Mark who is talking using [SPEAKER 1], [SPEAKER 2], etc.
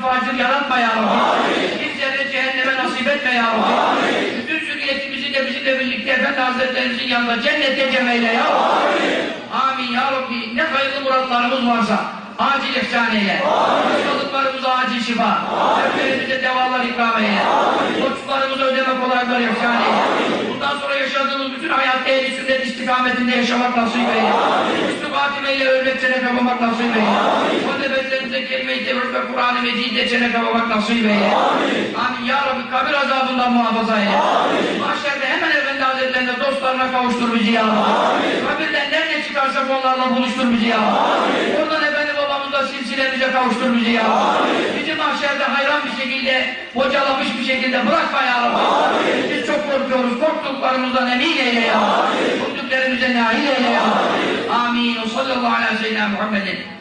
[SPEAKER 1] kafir facir yaratma ya Rabbi. Bizleri cehenneme nasip etme ya Rabbi. Bütün zürriyetimizi de bizimle birlikte Efendi Hazretlerimizin yanında cennete cem eyle ya Rabbi. Amin ya Rabbi. Ne hayırlı muratlarımız varsa acil ihsan eyle. Hastalıklarımıza acil şifa. Hepimize devalar ikram eyle. Borçlarımıza ödeme kolaylıklar ihsan eyle. Bundan sonra yaşadığımız bütün hayat ehli sünnet istikametinde yaşamak nasip eyle. Üstü hatimeyle ölmek çene kapamak nasip eyle. Nefeslerimize kelime-i tevhid ve Kur'an-ı Mecid'de çene kapamak nasip eyle. Amin. Ya Rabbi kabir azabından muhafaza eyle. Mahşerde hemen Efendi Hazretlerine dostlarına kavuştur bizi ya Rabbi. Kabirden nerede çıkarsak onlarla buluştur bizi ya Rabbi. Oradan Efendi babamızla silsilemize kavuştur bizi ya Rabbi. Bizi mahşerde hayran bir şekilde, bocalamış bir şekilde bırakma ya Rabbi. Biz çok korkuyoruz. Korktuklarımızdan emin eyle ya Rabbi. Korktuklarımıza nail eyle ya Rabbi. Amin. Sallallahu aleyhi ve sellem Muhammedin.